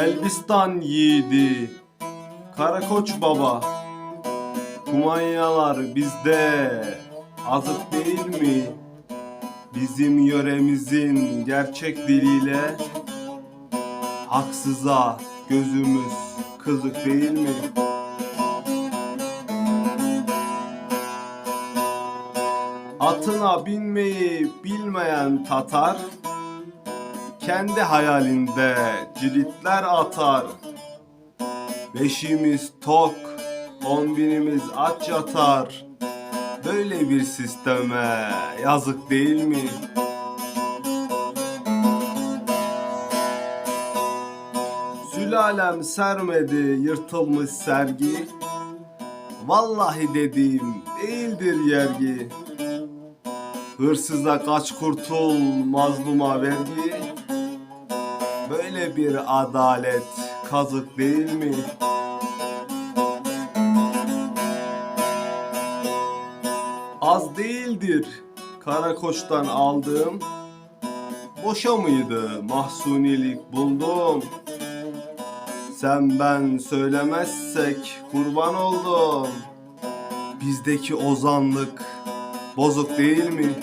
Elbistan yiğidi Karakoç baba Kumanyalar bizde Azık değil mi? Bizim yöremizin gerçek diliyle Haksıza gözümüz kızık değil mi? Atına binmeyi bilmeyen Tatar kendi hayalinde cilitler atar. Beşimiz tok, on binimiz aç yatar. Böyle bir sisteme yazık değil mi? Sülalem sermedi yırtılmış sergi. Vallahi dediğim değildir yergi. Hırsıza kaç kurtul, mazluma vergi. Böyle bir adalet kazık değil mi? Az değildir Karakoç'tan aldığım Boşa mıydı mahsunilik buldum Sen ben söylemezsek kurban oldum Bizdeki ozanlık bozuk değil mi?